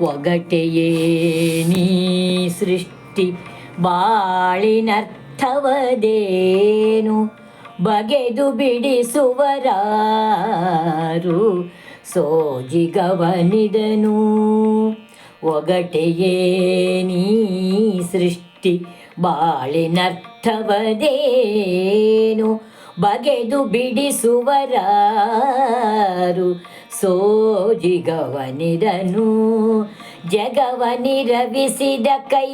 ಒಗಟೆಯೇ ನೀ ಸೃಷ್ಟಿ ಬಾಳಿನರ್ಥವದೇನು? ಬಗೆದು ಬಿಡಿಸುವರಾರು ಸೋಜಿಗವನಿದನು. ಒಗಟೆಯೇ ನೀ ಸೃಷ್ಟಿ ಬಾಳಿನರ್ಥವದೇನು? ಬಗೆದು ಬಿಡಿಸುವರಾರು ಸೋಜಿಗವನಿದನು. ಜಗವನಿರವಿಸಿದ ಕೈ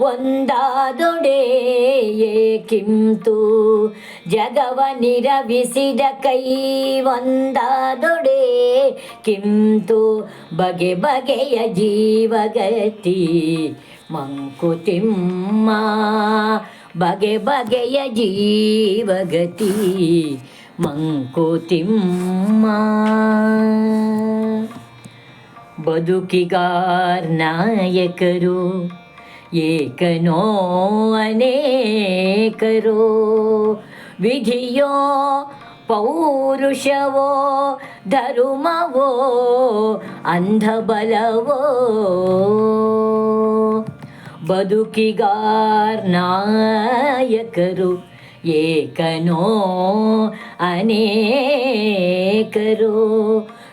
ಒಂದಾದೊಡೆಯೇ ಕಿಂತು ಜಗವನಿರವಿಸಿದ ಕೈ ಒಂದಾದೊಡೆ ಕಿಂತು ಬಗೆ ಬಗೆಯ ಜೀವಗತಿ ಮಂಕುತಿಮ್ಮ. ಬಗೆ ಬಗೆಯ ಜೀವಗತಿ ಮಂಕುತಿಮ್ಮ ಬದುಕಿಗಾರ್ ನಾಯಕರು ಏಕನೋ ಅನೇಕರೋ ವಿಧಿಯೋ ಪೌರುಷವೋ ಧರ್ಮವೋ ಅಂಧಬಲವೋ ಬದುಕಿಗಾರ್ ನಾಯಕರು ಏಕನೋ ಅನೇಕರು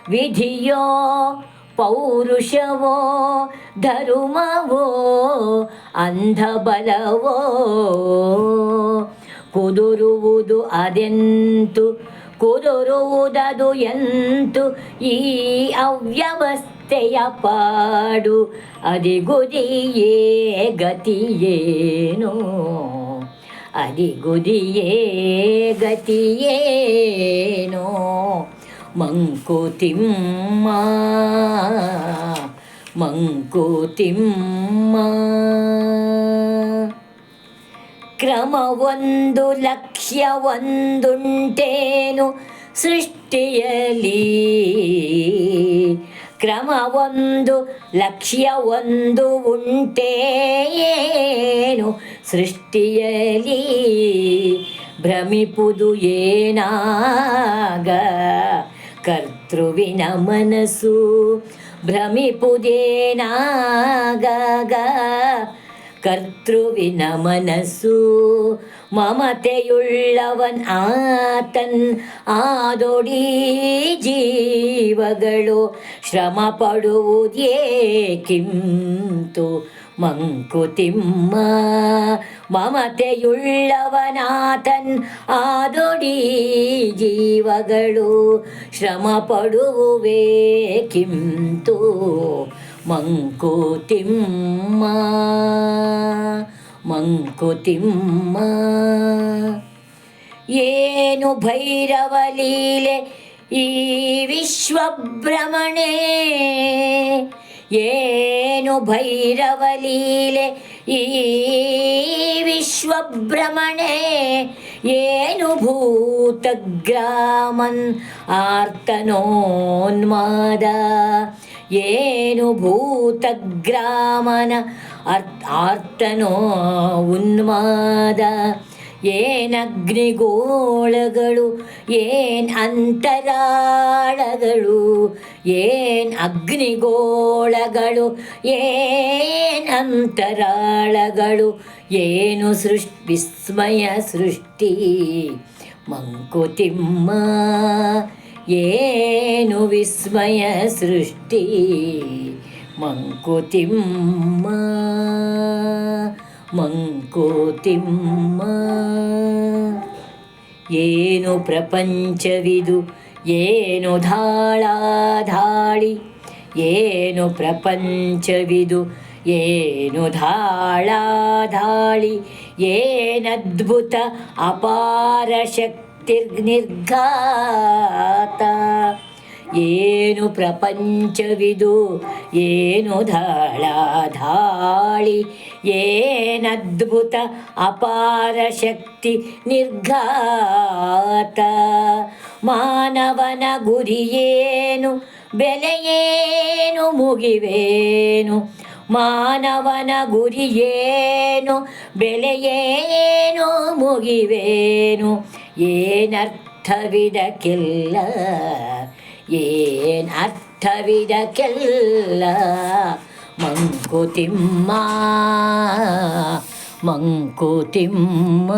ವಿಧಿಯೋ ಪೌರುಷವೋ ಧರ್ಮವೋ ಅಂಧಬಲವೋ ಕುದುರುವುದು ಅದೆಂತು? ಕುದುರುವುದದು ಎಂತು? ಈ ಅವ್ಯವಸ್ಥೆಯ ಪಾಡು ಅದಿಗುದಿಯೇ ಗತಿಯೇನೋ? ಅದಿಗುದಿಯೇ ಗತಿಯೇನೋ ಮಂಕುತಿಮ್ಮ ಮಂಕುತಿಮ್ಮ ಕ್ರಮವೊಂದು ಲಕ್ಷ್ಯ ಒಂದುಂಟೇನು ಸೃಷ್ಟಿಯಲಿ ಕ್ರಮವೊಂದು ಲಕ್ಷ್ಯ ಒಂದು ಉಂಟೇನು ಸೃಷ್ಟಿಯಲಿ ಭ್ರಮಿಪುದು ಏನಾಗ ಕರ್ತೃವಿನ ಮನಸ್ಸು ಭ್ರಮಿಪುದೇನಾಗ ಕರ್ತೃವಿನ ಮನಸ್ಸು ಮಮತೆಯುಳ್ಳವನ್ ಆತನ್ ಆದೊಡಿ ಜೀವಗಳು ಶ್ರಮ ಪಡುವುದೇಕಿಂತು ಮಂಕುತಿಮ್ಮ ಮಮತೆಯುಳ್ಳವನಾತನ್ ಆದೊಡಿ ಜೀವಗಳು ಶ್ರಮ ಪಡುವುವೇಕಿಂತು ಮಂಕುತಿಮ್ಮ ಮಂಕುತಿಮ್ಮ. ಏನು ಭೈರವ ಲೀಲೆ ಈ ವಿಶ್ವಭ್ರಮಣೆ ಏನು ಭೈರವ ಲೀಲೆ ಈ ವಿಶ್ವಭ್ರಮಣೆ ಏನು ಭೂತಗ್ರಾಮನ್ ಆರ್ತನೋನ್ಮಾದ? ಏನು ಭೂತಗ್ರಾಮನ ಅರ್ಥ ಆರ್ತನೋ ಉನ್ಮಾದ? ಏನಗ್ನಿಗೋಳಗಳು ಏನ್ ಅಂತರಾಳಗಳು? ಏನ್ ಅಗ್ನಿಗೋಳಗಳು? ಏನ್ ಅಂತರಾಳಗಳು? ಏನು ಸೃಷ್ಟಿ, ವಿಸ್ಮಯ ಸೃಷ್ಟಿ? ಮಂಕುತಿಮ್ಮ ಏನು ವಿಸ್ಮಯ ಸೃಷ್ಟಿ? ಮಂಕುತಿಮ್ಮ ಮಂಕುತಿಮ್ಮ. ಏನು ಪ್ರಪಂಚವಿದು, ಏನು ಧಾಳಾಧಾಳಿ? ಏನು ಪ್ರಪಂಚವಿದು, ಏನು ಧಾಳಾಧಾಳಿ? ಏನದ್ಭುತ ಅಪಾರ ಶಕ್ತಿರ್ನಿರ್ಘಾತ ಏನು ಪ್ರಪಂಚವಿದು, ಏನು ಧಾಳಾಧಾಳಿ. ಏನದ್ಭುತ ಅಪಾರ ಶಕ್ತಿ ನಿರ್ಘಾತ. ಮಾನವನ ಗುರಿಯೇನು, ಬೆಲೆಯೇನು, ಮುಗಿವೇನು. ಮಾನವನ ಗುರಿಯೇನು, ಬೆಲೆಯೇನು, ಮುಗಿವೇನು. ಏನರ್ಥವಿದಕ್ಕಿಲ್ಲ ಏನು ಅರ್ಥ ಅರ್ಥವಿದಕ್ಕೆಲ್ಲ ಮಂಕುತಿಮ್ಮ ಮಂಕುತಿಮ್ಮ